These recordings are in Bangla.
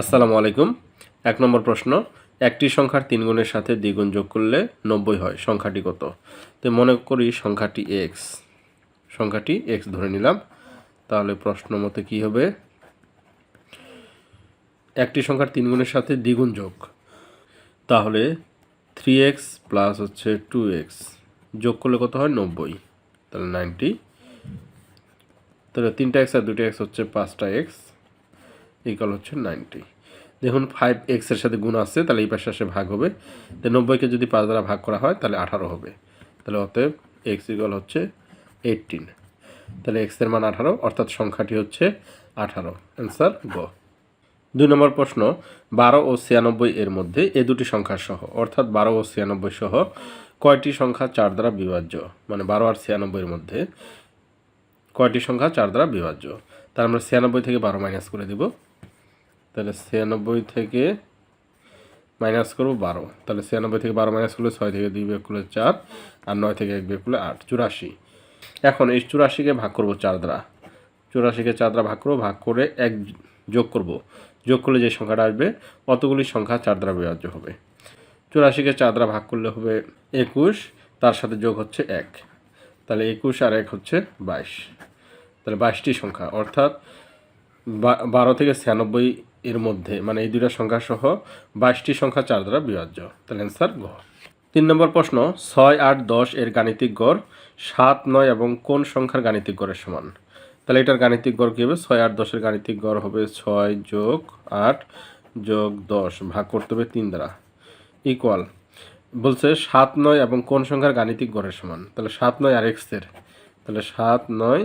আসসালামু আলাইকুম। এক নম্বর প্রশ্ন, একটি সংখ্যার তিন গুণের সাথে দ্বিগুণ যোগ করলে নব্বই হয়। সংখ্যাটি কত? তো মনে করি সংখ্যাটি এক্স সংখ্যাটি এক্স ধরে নিলাম। তাহলে প্রশ্ন মতে কী হবে? একটি সংখ্যার তিন গুণের সাথে দ্বিগুণ যোগ। তাহলে থ্রি এক্স প্লাস হচ্ছে টু এক্স যোগ করলে কত হয়? নব্বই। তাহলে নাইনটি তাহলে তিনটা এক্স আর দুটো এক্স হচ্ছে পাঁচটা এক্স ইকাল হচ্ছে নাইনটি দেখুন ফাইভ এক্সের সাথে গুণ আসছে, তাহলে এই পাশে আসে ভাগ হবে। তো নব্বইকে যদি পাঁচ দ্বারা ভাগ করা হয়, তাহলে আঠারো হবে। তাহলে অতএব এক্স ইকাল হচ্ছে এইটিন তাহলে এক্সের মান আঠারো, অর্থাৎ সংখ্যাটি হচ্ছে আঠারো। অ্যান্সার গ দুই নম্বর প্রশ্ন, বারো ও ছিয়ানব্বই এর মধ্যে এ দুটি সংখ্যা সহ, অর্থাৎ বারো ও ছিয়ানব্বই সহ কয়টি সংখ্যা চার দ্বারা বিভাজ্য? মানে বারো আর ছিয়ানব্বইয়ের মধ্যে কয়টি সংখ্যা চার দ্বারা বিভাজ্য? তার আমরা ছিয়ানব্বই থেকে বারো মাইনাস করে দিব। তাহলে ছিয়ানব্বই থেকে মাইনাস করব বারো। তাহলে ছিয়ানব্বই থেকে বারো মাইনাস করলে ছয় থেকে দুই বিয়োগ করলে চার, আর নয় থেকে এক বিয়োগ করলে আট, চুরাশি। এখন এই চুরাশিকে ভাগ করব চার দ্বারা। চুরাশিকে চার দ্বারা ভাগ করব, ভাগ করে এক যোগ করব। যোগ করলে যে সংখ্যাটা আসবে, অতগুলি সংখ্যা চার দ্বারা বিভাজ্য হবে। চুরাশিকে চার দ্বারা ভাগ করলে হবে একুশ, তার সাথে যোগ হচ্ছে এক। তাহলে একুশ আর এক হচ্ছে বাইশ। তাহলে বাইশটি সংখ্যা, অর্থাৎ বারো থেকে ছিয়ানব্বই এর মধ্যে মানে এই দুইটা সংখ্যা সহ বাইশটি সংখ্যা চার দ্বারা বিভাজ্য। তাহলে অ্যান্সার গ তিন নম্বর প্রশ্ন, ছয়, আট, দশ এর গাণিতিক গড় সাত, নয় এবং কোন সংখ্যার গাণিতিক গড়ের সমান? তাহলে এটার গাণিতিক গড় কী হবে? ছয়, আট, দশের গাণিতিক গড় হবে ছয় যোগ আট যোগ দশ ভাগ করতে হবে তিন দ্বারা। ইকুয়াল বলছে সাত, নয় এবং কোন সংখ্যার গাণিতিক গড়ের সমান? তাহলে সাত, নয় আর এক্সের তাহলে সাত, নয়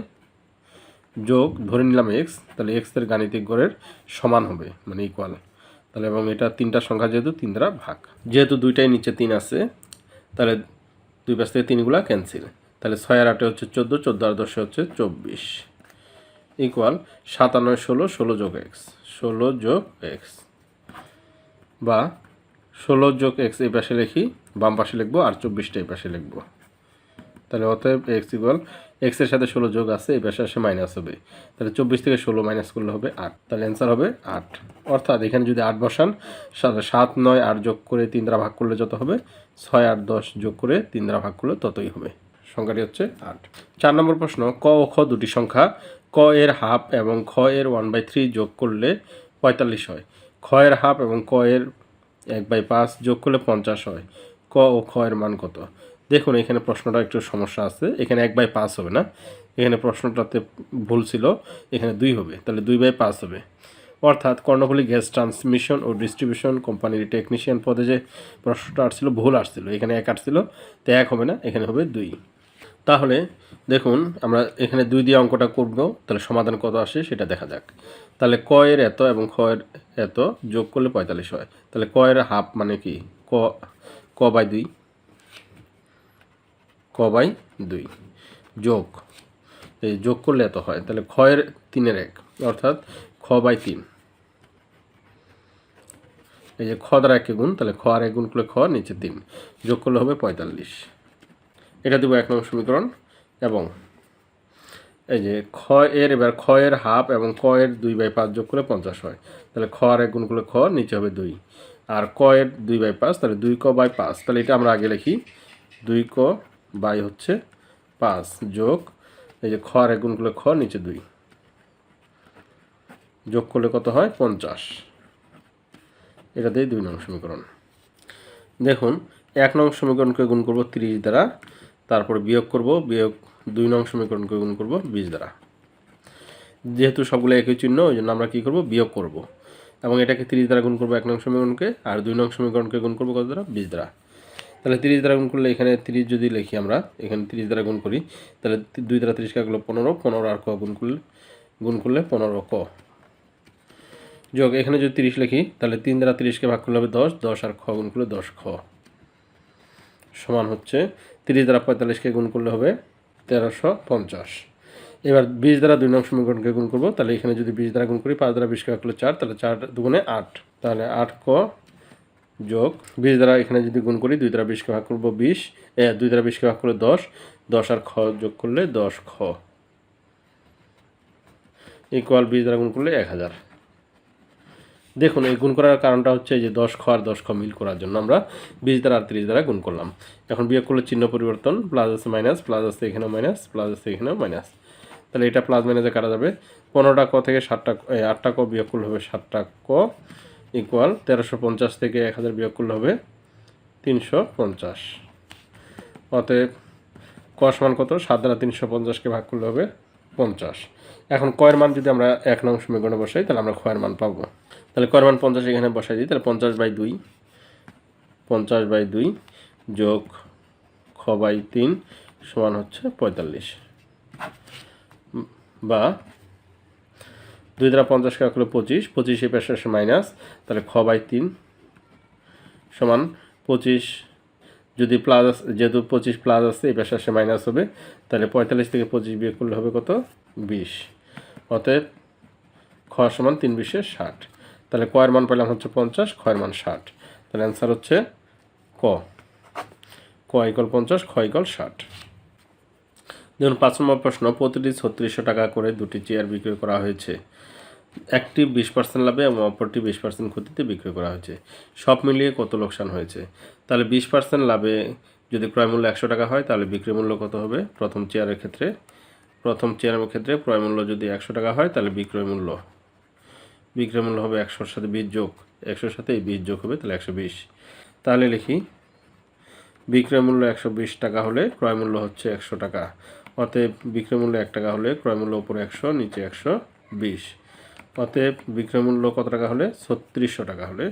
যোগ ধরে নিলাম এক্স তাহলে এক্সের গাণিতিক গড়ের সমান হবে মানে ইকুয়াল তাহলে এবং এটা তিনটা সংখ্যা যেহেতু তিন দ্বারা ভাগ। যেহেতু দুইটাই নিচে তিন আছে, তাহলে দুই পাশ থেকে তিনগুলা ক্যান্সেল তাহলে ছয় আর আটে হচ্ছে চোদ্দ চোদ্দ আর দশে হচ্ছে চব্বিশ। ইকুয়াল সাতান্ন ষোলো ষোলো যোগ এক্স ষোলো যোগ এক্স বা ষোলো যোগ এক্স এই পাশে লিখি, বাম পাশে লিখব আর চব্বিশটা এই পাশে লিখব। তাহলে অতএব এক্স ইকুয়াল এক্সের সাথে ষোলো যোগ আছে, এই পাশে আসে মাইনাস হবে। তাহলে চব্বিশ থেকে ষোলো মাইনাস করলে হবে আট। তাহলে অ্যান্সার হবে আট। অর্থাৎ এখানে যদি আট বসান, সাত- নয়, আট যোগ করে তিন দ্বারা ভাগ করলে যত হবে? ছয়, আট, দশ যোগ করে তিন দ্বারা ভাগ করলে ততই হবে। সংখ্যাটি হচ্ছে আট। চার নম্বর প্রশ্ন, ক ও খ দুটি সংখ্যা, ক এর হাফ এবং খ এর ওয়ান বাই থ্রি যোগ করলে পঁয়তাল্লিশ হয়। খ এর হাফ এবং ক এর এক বাই পাঁচ যোগ করলে পঞ্চাশ হয়। ক ও খ এর মান কত? দেখুন, এখানে প্রশ্নটা একটু সমস্যা আছে। এখানে এক বাই পাঁচ হবে না। এখানে প্রশ্নটাতে ভুল ছিল, এখানে দুই হবে। তাহলে দুই বাই পাঁচ হবে। অর্থাৎ কর্ণফুলী গ্যাস ট্রান্সমিশন ও ডিস্ট্রিবিউশন কোম্পানির টেকনিশিয়ান পদে যে প্রশ্নটা আসছিল, ভুল আসছিল। এখানে এক আসছিল, তো এক হবে না, এখানে হবে দুই। তাহলে দেখুন, আমরা এখানে দুই দিয়ে অঙ্কটা করব, তাহলে সমাধান কত আসে সেটা দেখা যাক। তাহলে ক এর এত এবং খ এর এত যোগ করলে পঁয়তাল্লিশ হয়। তাহলে কয়ের হাফ মানে কি? ক ক বাই দুই। ক বাই দুই। যোগ। এই যোগ করলে এত হয়, তাহলে এর তিনের এক, অর্থাৎ খ বাই তিন। এই যে খ দ্বারা একে গুণ, তাহলে খ আর এক গুণ করলে খ, নিচে তিন। যোগ করলে হবে পঁয়তাল্লিশ। এটা দেবো এক নম্বর সমীকরণ, এবং এই যে খ এর, এবার খ এর হাফ এবং ক এর দুই বাই পাঁচ যোগ করলে পঞ্চাশ হয়। তাহলে খ আর এক গুণ করলে খ, নিচে হবে দুই। আর ক এর দুই বাই পাঁচ, তাহলে দুই ক বাই পাঁচ। তাহলে এটা আমরা আগে লিখি, দুই ক বাই হচ্ছে পাঁচ যোগ, এই যে খ আর এক গুণ করলে খ, নিচে দুই। যোগ করলে কত হয়? পঞ্চাশ। এটা দিয়ে দুই নং সমীকরণ। দেখুন, এক নং সমীকরণকে গুণ করব তিরিশ দ্বারা, তারপর বিয়োগ করব, বিয়োগ দুই নং সমীকরণকে গুণ করব বিশ দ্বারা। যেহেতু সবগুলো একই চিহ্ন, ওই জন্য আমরা কী করব? বিয়োগ করব। এবং এটাকে তিরিশ দ্বারা গুণ করব এক নং সমীকরণকে, আর দুই নং সমীকরণকে গুণ করব কত দ্বারা? বিশ দ্বারা। তাহলে তিরিশ দ্বারা গুণ করলে এখানে তিরিশ যদি লিখি আমরা, এখানে তিরিশ দ্বারা গুণ করি, তাহলে দুই দ্বারা তিরিশ কাগলো পনেরো পনেরো আর ক গুণ করলে গুণ করলে পনেরো ক। যোগ, এখানে যদি তিরিশ লিখি, তাহলে তিন দ্বারা তিরিশকে ভাগ করলে হবে দশ দশ আর খ গুণ করলে দশ খ। সমান হচ্ছে তিরিশ দ্বারা পঁয়তাল্লিশকে গুণ করলে হবে তেরোশো পঞ্চাশ। এবার বিশ দ্বারা দুই নং সমীকরণকে গুণ করব, তাহলে এখানে যদি বিশ দ্বারা গুণ করি, পাঁচ দ্বারা বিশকে ভাগ করলে চার, তাহলে চার দুগুণে আট। তাহলে আট ক যোগ বিশ দ্বারা এখানে যদি গুণ করি, দুই দ্বারা বিশকে ভাগ করব বিশ দুই দ্বারা বিশকে ভাগ করলে দশ দশ আর খ যোগ করলে দশ খ। ইকুয়াল বিশ দ্বারা গুণ করলে এক হাজার। দেখুন, এই গুণ করার কারণটা হচ্ছে যে দশ খ আর দশ খ মিল করার জন্য আমরা বিশ দ্বারা আর তিরিশ দ্বারা গুণ করলাম। এখন বিয়োগ করলে চিহ্ন পরিবর্তন প্লাস আছে মাইনাস প্লাস আছে এখানেও মাইনাস প্লাস আছে এখানেও মাইনাস তাহলে এটা প্লাস মাইনাসে কাটা যাবে। পনেরোটা ক থেকে এই আটটা ক বিয়োগ করলে হবে ষাটটা ক। ইকুয়াল তেরোশো পঞ্চাশ থেকে এক হাজার বিয়োগ করলে হবে তিনশো পঞ্চাশ। অতএব ক সমান কত? সাত দ্বারা তিনশো পঞ্চাশকে ভাগ করলে হবে পঞ্চাশ। এখন কয়ের মান যদি আমরা এক নং সমীকরণে বসাই, তাহলে আমরা ক্ষয়ের মান পাবো। তাহলে কয়ের মান পঞ্চাশ এখানে বসাই দিই, তাহলে পঞ্চাশ বাই দুই, পঞ্চাশ বাই দুই যোগ খ বাই তিন সমান হচ্ছে পঁয়তাল্লিশ। বা দুই দ্বারা পঞ্চাশ কাজ করলে পঁচিশ, পঁচিশে পেশা মাইনাস, তাহলে খ বাই তিন সমান পঁচিশ, যদি প্লাস যেহেতু পঁচিশ প্লাস আছে এই পেশা আসে মাইনাস হবে, তাহলে পঁয়তাল্লিশ থেকে পঁচিশ বিয়োগ করলে হবে কত? বিশ। অতএব খ সমান তিন বিশে ষাট। তাহলে কয়ের মান পেলাম হচ্ছে পঞ্চাশ খয়ের মান ষাট। তাহলে অ্যান্সার হচ্ছে ক। ক ইকল পঞ্চাশ, খ ইকল ষাট। দেখুন পাঁচ নম্বর প্রশ্ন, প্রতিটি ছত্রিশশো টাকা করে দুটি চেয়ার বিক্রি করা হয়েছে। একটি বিশ পার্সেন্ট লাভে এবং অপরটি বিশ পার্সেন্ট ক্ষতিতে বিক্রয় করা হয়েছে। সব মিলিয়ে কত লোকসান হয়েছে? তাহলে বিশ পার্সেন্ট লাভে যদি ক্রয় মূল্য একশো টাকা হয়, তাহলে বিক্রি মূল্য কত হবে? প্রথম চেয়ারের ক্ষেত্রে, প্রথম চেয়ারের ক্ষেত্রে ক্রয় মূল্য যদি একশো টাকা হয়, তাহলে বিক্রয় মূল্য বিক্রয় মূল্য হবে একশোর সাথে বিশ যোগ, একশোর সাথে এই বিশ যোগ হবে, তাহলে একশো বিশ। তাহলে লিখি, বিক্রয় মূল্য একশো বিশ টাকা হলে ক্রয় মূল্য হচ্ছে একশো টাকা, অতএব বিক্রয় মূল্য এক টাকা হলে ক্রয় মূল্য উপরে একশো, নিচে একশো বিশ। অতএব বিক্রয় মূল্য কত টাকা হলে? ছত্রিশশো টাকা হলে।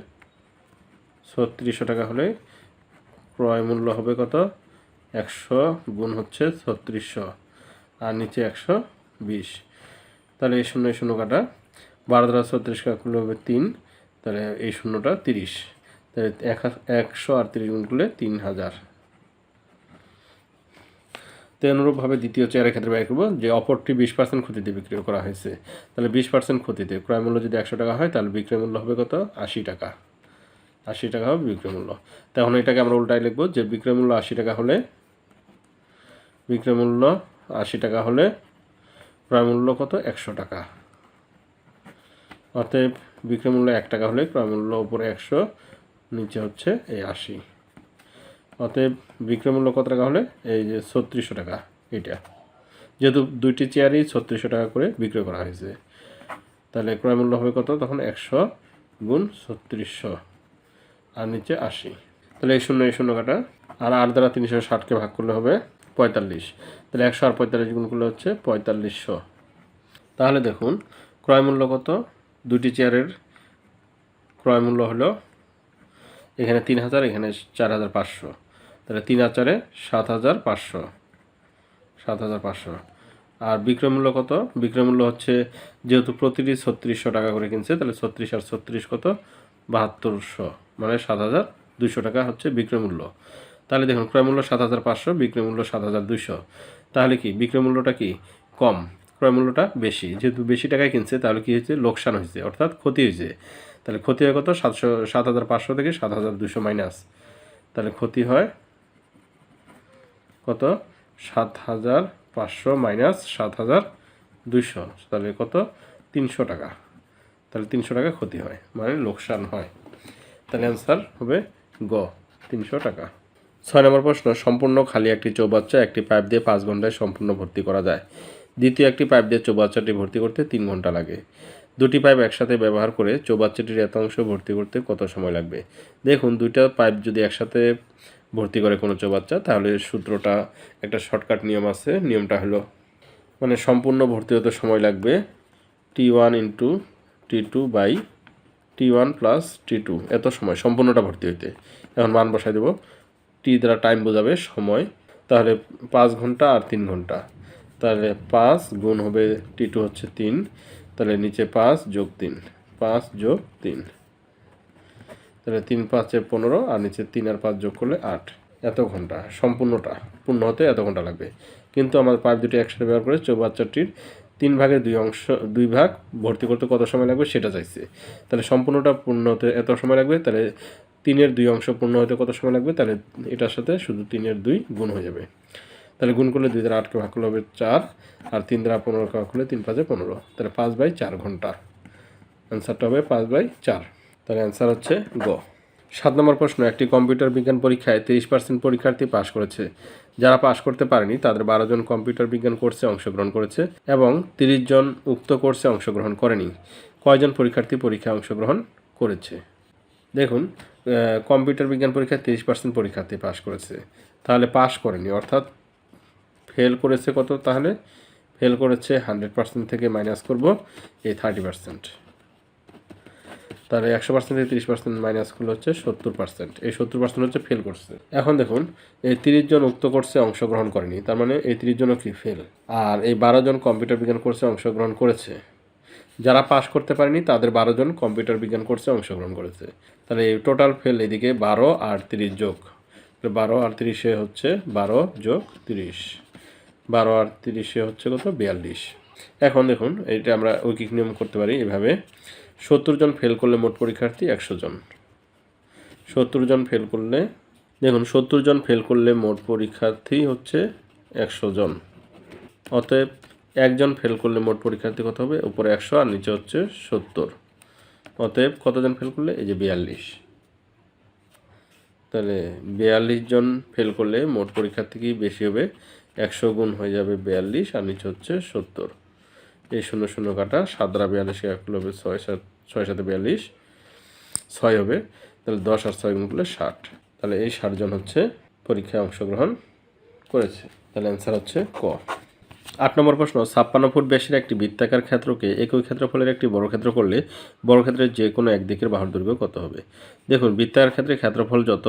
ছত্রিশশো টাকা হলে ক্রয় মূল্য হবে কত? একশো গুণ হচ্ছে ছত্রিশশো, আর নিচে একশো বিশ। তাহলে এই শূন্য শূন্য কাটা। বারো দ্বারা ছত্রিশ কাটা করলে হবে তিন, তাহলে এই শূন্যটা তিরিশ। তাহলে একশো আর তিরিশ গুণ করলে তিন হাজার। তো অনুরূপভাবে দ্বিতীয় চেয়ারের ক্ষেত্রে ব্যয় করব, যে অপরটি বিশ পার্সেন্ট ক্ষতিতে বিক্রি করা হয়েছে। তাহলে বিশ পার্সেন্ট ক্ষতিতে ক্রয় মূল্য যদি একশো টাকা হয়, তাহলে বিক্রয় মূল্য হবে কত? আশি টাকা। আশি টাকা হবে বিক্রয় মূল্য। তখন এটাকে আমরা উল্টাই লিখব, যে বিক্রয় মূল্য আশি টাকা হলে, বিক্রয় মূল্য আশি টাকা হলে ক্রয় মূল্য কত? একশো টাকা। অতএব বিক্রয় মূল্য এক টাকা হলে ক্রয় মূল্য উপরে একশো, নিচে হচ্ছে এই আশি। অতএব বিক্রয় মূল্য কত টাকা হলে? এই যে ছত্রিশশো টাকা এটা যেহেতু দুইটি চেয়ারই ছত্রিশশো টাকা করে বিক্রয় করা হয়েছে। তাহলে ক্রয় মূল্য হবে কত? তখন একশো গুণ ছত্রিশশো। আর নিচে আশি। তাহলে এই শূন্য এই শূন্য কাটা। আর আট দ্বারা তিনশো ষাটকে ভাগ করলে হবে পঁয়তাল্লিশ। তাহলে একশো আর পঁয়তাল্লিশ গুণ করলে হচ্ছে পঁয়তাল্লিশশো। তাহলে দেখুন ক্রয় মূল্য কত? দুটি চেয়ারের ক্রয় মূল্য হলো এখানে তিন হাজার, এখানে চার হাজার পাঁচশো। তাহলে তিন হাজারে সাত হাজার পাঁচশো। সাত হাজার পাঁচশো। আর বিক্রয় মূল্য কত? বিক্রয় মূল্য হচ্ছে যেহেতু প্রতিটি ছত্রিশশো টাকা করে কিনছে, তাহলে ছত্রিশ আর ছত্রিশ কত? বাহাত্তরশো। মানে সাত হাজার দুশো টাকা হচ্ছে বিক্রয় মূল্য। তাহলে দেখুন, ক্রয় মূল্য সাত হাজার পাঁচশো, বিক্রয় মূল্য সাত হাজার দুইশো। তাহলে কি, বিক্রয় মূল্যটা কি? কম। ক্রয় মূল্যটা বেশি। যেহেতু বেশি টাকায় কিনছে, তাহলে কী হয়েছে? লোকসান হয়েছে, অর্থাৎ ক্ষতি হয়েছে। তাহলে ক্ষতি হয় কত? সাতশো, সাত হাজার পাঁচশো থেকে সাত হাজার দুশো মাইনাস। তাহলে ক্ষতি হয় কত? সাত হাজার পাঁচশো মাইনাস সাত হাজার দুইশো। তাহলে কত? তিনশো টাকা। তাহলে তিনশো টাকা ক্ষতি হয় মানে লোকসান হয়। তাহলে অ্যান্সার হবে গ, তিনশো টাকা। ছয় নম্বর প্রশ্ন, সম্পূর্ণ খালি একটি চৌবাচ্চা একটি পাইপ দিয়ে পাঁচ ঘন্টায় সম্পূর্ণ ভর্তি করা যায়। দ্বিতীয় একটি পাইপ দিয়ে চৌবাচ্চাটি ভর্তি করতে তিন ঘণ্টা লাগে। দুটি পাইপ একসাথে ব্যবহার করে চৌবাচ্চাটির এত অংশ ভর্তি করতে কত সময় লাগবে? দেখুন, দুইটা পাইপ যদি একসাথে ভর্তি করে কোনো চৌবাচ্চা তাহলে সূত্রটা একটা শর্টকাট নিয়ম আছে। নিয়মটা হলো মানে সম্পূর্ণ ভর্তি হতে সময় লাগবে T one into T two by T one plus T two এত সময়, সম্পূর্ণটা ভর্তি হইতে। এখন মান বসাই দেবো। টি দ্বারা টাইম বোঝাবে সময়, তাহলে পাঁচ ঘণ্টা আর তিন ঘণ্টা। তাহলে পাঁচ গুণ হবে টি টু হচ্ছে তিন, তাহলে নিচে পাঁচ যোগ তিন, পাঁচ যোগ তিন। তাহলে তিন পাঁচে পনেরো আর নিচে তিন আর পাঁচ যোগ করলে আট। এত ঘণ্টা, সম্পূর্ণটা, পূর্ণ হতে এত ঘণ্টা লাগবে। কিন্তু আমার পাইপ দুটি একসাথে ব্যবহার করে চৌবাচ্চাটির তিন ভাগের দুই অংশ, দুই ভাগ ভর্তি করতে কত সময় লাগবে সেটা চাইছে। তাহলে সম্পূর্ণটা পূর্ণ হতে এত সময় লাগবে, তাহলে তিনের দুই অংশ পূর্ণ হতে কত সময় লাগবে? তাহলে এটার সাথে শুধু তিনের দুই গুণ হয়ে যাবে। তাহলে গুণ করলে দুই দ্বারা আটকে ভাগ করলে হবে চার আর তিন দ্বারা পনেরো ভাগ করলে তিন পাঁচে পনেরো। তাহলে পাঁচ বাই চার ঘণ্টা। অ্যান্সারটা হবে পাঁচ বাই চার। তাহলে অ্যান্সার হচ্ছে গ সাত নম্বর প্রশ্ন, একটি কম্পিউটার বিজ্ঞান পরীক্ষায় তিরিশ পার্সেন্ট পরীক্ষার্থী পাশ করেছে। যারা পাশ করতে পারেনি, তাদের বারো জন কম্পিউটার বিজ্ঞান কোর্সে অংশগ্রহণ করেছে এবং তিরিশ জন উক্ত কোর্সে অংশগ্রহণ করেনি। কয়জন পরীক্ষার্থী পরীক্ষায় অংশগ্রহণ করেছে? দেখুন কম্পিউটার বিজ্ঞান পরীক্ষায় তিরিশ পার্সেন্ট পরীক্ষার্থী পাশ করেছে। তাহলে পাশ করেনি, অর্থাৎ ফেল করেছে কত তাহলে? ফেল করেছে হান্ড্রেড পার্সেন্ট থেকে মাইনাস করব এই থার্টি পার্সেন্ট তাহলে একশো পার্সেন্ট থেকে তিরিশ পার্সেন্ট মাইনাস করলে হচ্ছে সত্তর পার্সেন্ট এই সত্তর পার্সেন্ট হচ্ছে ফেল করছে। এখন দেখুন, এই তিরিশ জন উক্ত কোর্সে অংশগ্রহণ করেনি, তার মানে এই তিরিশ জনও কি ফেল আর এই বারো জন কম্পিউটার বিজ্ঞান কোর্সে অংশগ্রহণ করেছে। যারা পাশ করতে পারেনি, তাদের বারো জন কম্পিউটার বিজ্ঞান কোর্সে অংশগ্রহণ করেছে। তাহলে এই টোটাল ফেল এদিকে বারো আর তিরিশ যোগ। বারো আর তিরিশে হচ্ছে বারো যোগ তিরিশ। বারো আর তিরিশে হচ্ছে কত? বিয়াল্লিশ। এখন দেখুন এটা আমরা ঐকিক নিয়ম করতে পারি এভাবে। সত্তর জন ফেল করলে মোট পরীক্ষার্থী একশো জন। সত্তর জন ফেল করলে, দেখুন, সত্তর জন ফেল করলে মোট পরীক্ষার্থী হচ্ছে একশো জন। অতএব একজন ফেল করলে মোট পরীক্ষার্থী কত হবে? উপরে একশো, আর নিচে হচ্ছে সত্তর। অতএব কতজন ফেল করলে? এই যে বিয়াল্লিশ। তাহলে বিয়াল্লিশ জন ফেল করলে মোট পরীক্ষার্থী কি বেশি হবে? একশো গুণ হয়ে যাবে বিয়াল্লিশ, আর নিচে হচ্ছে সত্তর। এই শূন্য শূন্য কাটা সাতরা বিয়াল্লিশ, এক হবে ছয় সাত, ছয় সাথে বিয়াল্লিশ, ছয় হবে, তাহলে দশ আর ছয় গুণ করলে ষাট। তাহলে এই ষাটজন হচ্ছে পরীক্ষায় অংশগ্রহণ করেছে। তাহলে অ্যান্সার হচ্ছে ক। আট নম্বর প্রশ্ন, ছাপ্পান্ন ফুট ব্যাসের একটি বৃত্তাকার ক্ষেত্রকে একই ক্ষেত্রফলের একটি বড় ক্ষেত্র করলে বড় ক্ষেত্রের যে কোনো একদিকের বাহুর দৈর্ঘ্য কত হবে? দেখুন, বৃত্তাকার ক্ষেত্রে ক্ষেত্রফল যত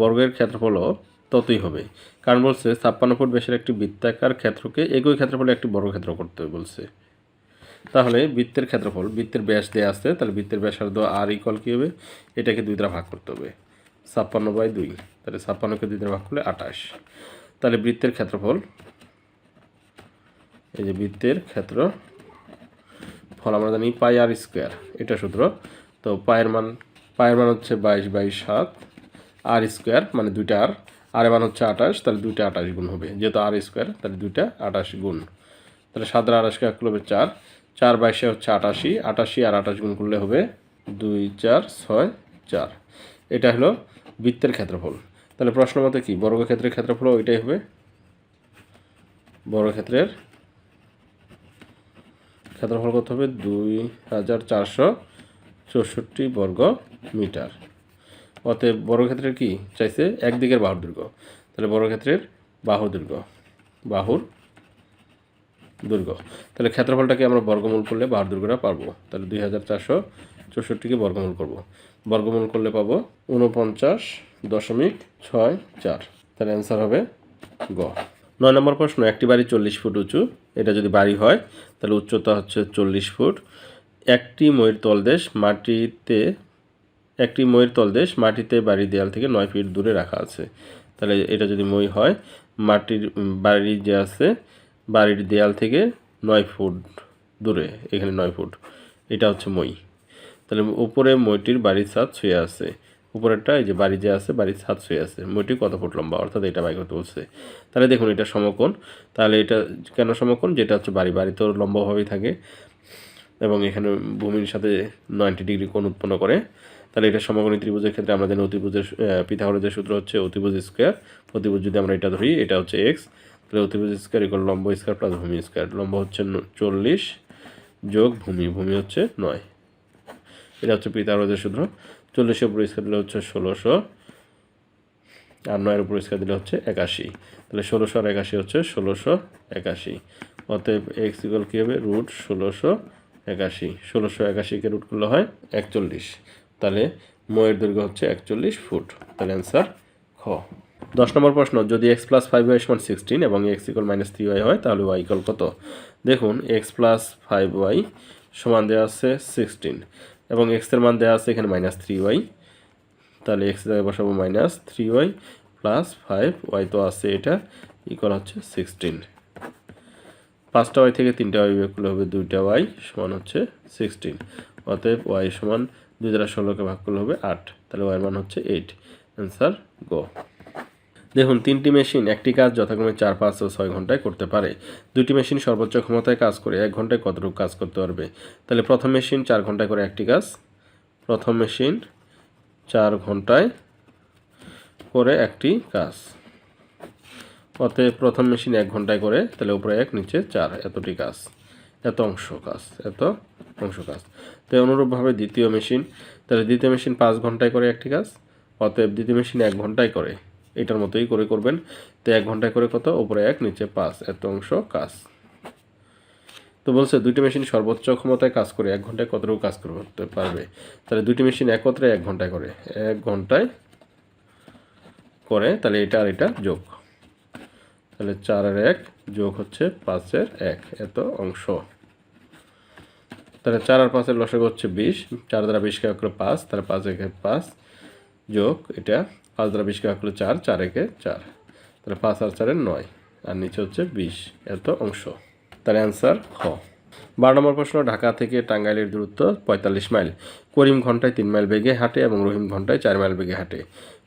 বর্গের ক্ষেত্রফলও ততই হবে। কারণ বলছে, ছাপ্পান্ন ফুট ব্যাসের একটি বৃত্তাকার ক্ষেত্রকে একই ক্ষেত্রফলে একটি বড় ক্ষেত্র করতে হবে বলছে। তাহলে বৃত্তের ক্ষেত্রফল, বৃত্তের ব্যাস দেওয়া আছে, তাহলে বৃত্তের ব্যাসার্ধ আর ইকল কী হবে? এটাকে দুই দ্বারা ভাগ করতে হবে। ছাপ্পান্ন বাই দুই, তাহলে ছাপ্পান্নকে দুই দ্বারা ভাগ করলে আঠাশ। তাহলে বৃত্তের ক্ষেত্রফল, এই যে বৃত্তের ক্ষেত্র ফল আমরা জানি পাই আর স্কোয়ার, এটা সূত্র। তো পায়ের মান পায়ের মান হচ্ছে বাইশ বাইশ সাত, আর স্কোয়ার মানে দুইটা আর। আর মান হচ্ছে আঠাশ, তাহলে দুইটা আঠাশ গুণ হবে। যেহেতু আর স্কোয়ার, তাহলে দুইটা আঠাশ গুণ। তাহলে সাত আর আঠাশকে এক হবে চার। চার বাইশে হচ্ছে আটাশি। আটাশি আর আঠাশ গুণ করলে হবে দুই, চার, ছয়, চার। এটা হলো বৃত্তের ক্ষেত্রফল। তাহলে প্রশ্ন মতে কি? বর্গক্ষেত্রের ক্ষেত্রফল ওইটাই হবে। বর্গক্ষেত্রের ক্ষেত্রফল কত হবে? দুই হাজার চারশো চৌষট্টি বর্গ মিটার অতএব বর্গক্ষেত্রের কি? চাইছে একদিকের বাহুর দৈর্ঘ্য। তাহলে বর্গক্ষেত্রের বাহু দৈর্ঘ্য। বাহুর দৈর্ঘ্য। তাহলে ক্ষেত্রফলটাকে আমরা বর্গমূল করলে বাহুর দৈর্ঘ্যটা পাবো। তাহলে দুই হাজার চারশো চৌষট্টিকে বর্গমূল করব। বর্গমূল করলে পাবো উনপঞ্চাশ দশমিক ছয় চার। তাহলে অ্যান্সার হবে গ। নয় নম্বর প্রশ্ন, একটি বাড়ি চল্লিশ ফুট উঁচু। এটা যদি বাড়ি হয়, তাহলে উচ্চতা হচ্ছে চল্লিশ ফুট। একটি ময়ূর তলদেশ মাটিতে একটি ময়ূর তলদেশ মাটিতে বাড়ির দেয়াল থেকে নয় ফিট দূরে রাখা আছে। তাহলে এটা যদি মই হয়, মাটির বাড়ি যে আছে, বাড়ির দেয়াল থেকে নয় ফুট দূরে, এখানে নয় ফুট। এটা হচ্ছে মই তাহলে উপরে মইটির বাড়ির ছাদ শুয়ে আছে। উপরেরটা এই যে বাড়ি যে আছে, বাড়ির ছাদ শুয়ে আছে। মইটি কত ফুট লম্বা? অর্থাৎ এটা বাইক করতে বলছে। তাহলে দেখুন, এটা সমকোণ। তাহলে এটা কেন সমকোণ? যেটা হচ্ছে বাড়ি বাড়ি তো লম্বাভাবেই থাকে এবং এখানে ভূমির সাথে নাইনটি ডিগ্রি কোণ উৎপন্ন করে। তাহলে এটা সমকোণী ত্রিভুজের ক্ষেত্রে জানি অতিভুজের পিথাগোরাসের সূত্র হচ্ছে অতিভুজ স্কোয়ার। অতিভুজ যদি আমরা এটা ধরি, এটা হচ্ছে এক্স তাহলে অতিভুজ স্কোয়ার ইকুয়াল লম্ব স্কোয়ার প্লাস ভূমি স্কোয়ার। লম্ব হচ্ছে চল্লিশ যোগ ভূমি ভূমি হচ্ছে নয়। এটা হচ্ছে পিথাগোরাসের সূত্র। চল্লিশের উপর স্কোয়ার দিলে হচ্ছে ষোলোশো, আর নয়ের উপর স্কোয়ার দিলে হচ্ছে একাশি। তাহলে ষোলোশো আর একাশি হচ্ছে ষোলোশো একাশি। অতএব এক্স ইকুয়াল কী হবে? রুট ষোলোশো একাশি। ষোলোশো একাশিকে রুট করলে হয় একচল্লিশ। তাহলে ময়ের দৈর্ঘ্য হচ্ছে একচল্লিশ ফুট। তাহলে অ্যান্সার খ। দশ নম্বর প্রশ্ন, যদি এক্স প্লাস ফাইভ ওয়াই সমান সিক্সটিন এবং x equal minus three y হয়, তাহলে ওয়াই ইকুয়াল কত? দেখুন এক্স প্লাস ফাইভ ওয়াই সমান দেওয়া আছে সিক্সটিন এবং এক্সের মান দেওয়া আছে এখানে মাইনাস থ্রি ওয়াই তাহলে এক্স জায়গায় বসাবো minus three y plus five y তো আছে এটা ইকুয়াল হচ্ছে সিক্সটিন পাঁচটা ওয়াই থেকে তিনটা ওয়াই বিয়োগ করলে হবে দুইটা ওয়াই সমান হচ্ছে সিক্সটিন অতএব ওয়াই সমান দুই দ্বারা ষোলোকে ভাগ করলে হবে আট। তাহলে ওয়াই মান হচ্ছে এইট অ্যান্সার গো দেখুন, তিনটি মেশিন একটি কাজ যথাক্রমে চার, পাঁচ ও ছয় ঘন্টায় করতে পারে। দুটি মেশিন সর্বোচ্চ ক্ষমতায় কাজ করে এক ঘন্টায় কতটুকু কাজ করতে পারবে? তাহলে প্রথম মেশিন চার ঘন্টায় করে একটি কাজ। প্রথম মেশিন চার ঘন্টায় করে একটি কাজ। অতএব প্রথম মেশিন এক ঘন্টায় করে, তাহলে উপরে এক, নিচে চার, এতটি কাজ। এত অংশ কাজ এত অংশ কাজ তাই অনুরূপভাবে দ্বিতীয় মেশিন তাহলে দ্বিতীয় মেশিন পাঁচ ঘন্টায় করে একটি কাজ, অতএব দ্বিতীয় মেশিন এক ঘন্টায় করে। এটার মতোই করে করবেন। তো এক ঘন্টায় করে কত? উপরে এক, নিচে পাঁচ, এত অংশ কাজ তো বলছে দুইটি মেশিন সর্বোচ্চ ক্ষমতায় কাজ করে, এক ঘন্টায় কতটুকু কাজ করতে পারবে। তাহলে দুইটি মেশিন একত্রে এক ঘন্টায় করে। এক ঘন্টায় করে, তাহলে এটা আর এটা যোগ। তাহলে চারের এক যোগ হচ্ছে পাঁচের এক, এত অংশ। তাহলে চার আর পাঁচের লসক হচ্ছে বিশ। চার দ্বারা বিশ কে করলে পাঁচ, তাহলে পাঁচ একে পাঁচ যোগ এটা, পাঁচ দ্বারা বিশ কে করলে চার চার একে চার। তাহলে পাঁচ আর চারের নয়, আর নিচে হচ্ছে বিশ এত অংশ। তার অ্যান্সার খ। বারো নম্বর প্রশ্ন, ঢাকা থেকে টাঙ্গাইলের দূরত্ব পঁয়তাল্লিশ মাইল। করিম ঘন্টায় তিন মাইল বেগে হাঁটে এবং রহিম ঘন্টায় চার মাইল বেগে হাঁটে।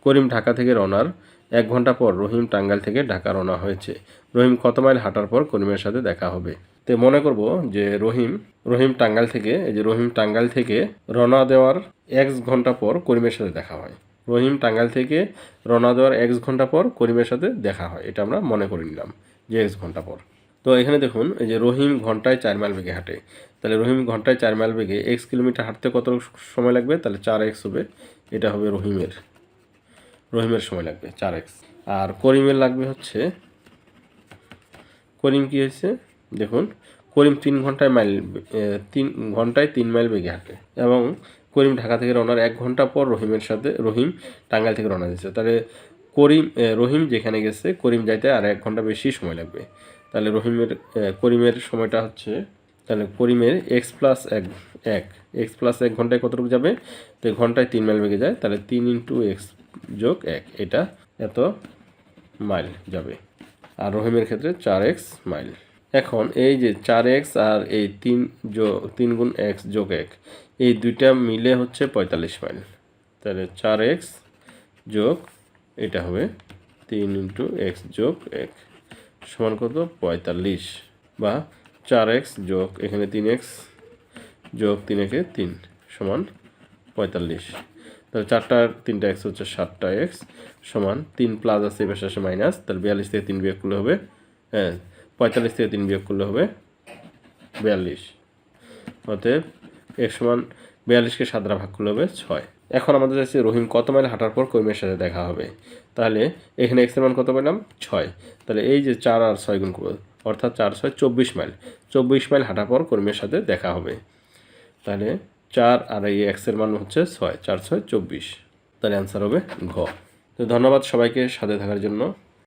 করিম ঢাকা থেকে রওনার, এক ঘণ্টা পর রহিম টাঙ্গাইল থেকে ঢাকা রওনা হয়েছে। রহিম কত মাইল হাঁটার পর করিমের সাথে দেখা হবে? তো মনে করব যে রহিম রহিম টাঙ্গাইল থেকে, এই যে রহিম টাঙ্গাইল থেকে রওনা দেওয়ার এক ঘণ্টা পর করিমের সাথে দেখা হয়। রহিম টাঙ্গাইল থেকে রওনা দেওয়ার এক ঘণ্টা পর করিমের সাথে দেখা হয়। এটা আমরা মনে করে নিলাম যে এক ঘণ্টা পর। তো এখানে দেখুন, এই যে রহিম ঘন্টায় চার মাইল বেগে হাঁটে। তাহলে রহিম ঘন্টায় চার মাইল বেগে এক্স কিলোমিটার হাঁটতে কত সময় লাগবে? তাহলে চার এক্স হবে, এটা হবে রহিমের। রহিমের সময় লাগবে, চার এক্স। আর করিমের লাগবে হচ্ছে, করিম কি হয়েছে? দেখুন, করিম তিন ঘন্টায় মাইল তিন ঘন্টায় তিন মাইল বেগে হাঁটে এবং করিম ঢাকা থেকে রওনার এক ঘণ্টা পর রহিমের সাথে, রহিম টাঙ্গাইল থেকে রওনা দিয়েছে। তাহলে করিম রহিম যেখানে গেছে, করিম যাইতে আর এক ঘণ্টা বেশি সময় লাগবে। তাহলে রহিমের করিমের সময়টা হচ্ছে, তাহলে করিমের এক্স প্লাস এক এক এক্স প্লাস এক ঘন্টায় কতটুকু যাবে? তো ঘন্টায় তিন মাইল বেগে যায়, তাহলে তিন ইন্টু এক্স যোগ এক, এটা এত মাইল যাবে। আর রহিমের ক্ষেত্রে চার এক্স মাইল। এখন এই যে চার এক্স আর এই তিন যোগ তিন গুণ এক্স যোগ এক, এই দুইটা মিলে হচ্ছে পঁয়তাল্লিশ মাইল। তাহলে চার এক্স যোগ এটা হবে তিন ইন্টু এক্স যোগ এক, সমান কত? পঁয়তাল্লিশ বা চার এক্স যোগ এখানে তিন এক্স যোগ তিন একে তিন সমান পঁয়তাল্লিশ। তাহলে চারটা তিনটা এক্স হচ্ছে সাতটা এক্স সমান তিন প্লাস আছে এবার শেষে মাইনাস, তাহলে বিয়াল্লিশ থেকে তিন বিয়োগ করলে হবে হ্যাঁ পঁয়তাল্লিশ থেকে তিন বিয়োগ করলে হবে বিয়াল্লিশ। অতএব এর সমান বিয়াল্লিশকে সাত ভাগ করলে হবে ছয়। এখন আমাদের কাছে রহিম কত মাইল হাঁটার পর কর্মীর সাথে দেখা হবে। তাহলে এখানে এক্সের মান কত পেলাম? ছয়। তাহলে এই যে চার আর ছয় গুণ করব, অর্থাৎ চার, ছয়, চব্বিশ মাইল। চব্বিশ মাইল হাঁটার পর কর্মীর সাথে দেখা হবে। তাহলে চার আর এই এক্সের মান হচ্ছে ছয়, চার, ছয়, চব্বিশ। তাহলে অ্যান্সার হবে ঘ। তো ধন্যবাদ সবাইকে সাথে থাকার জন্য।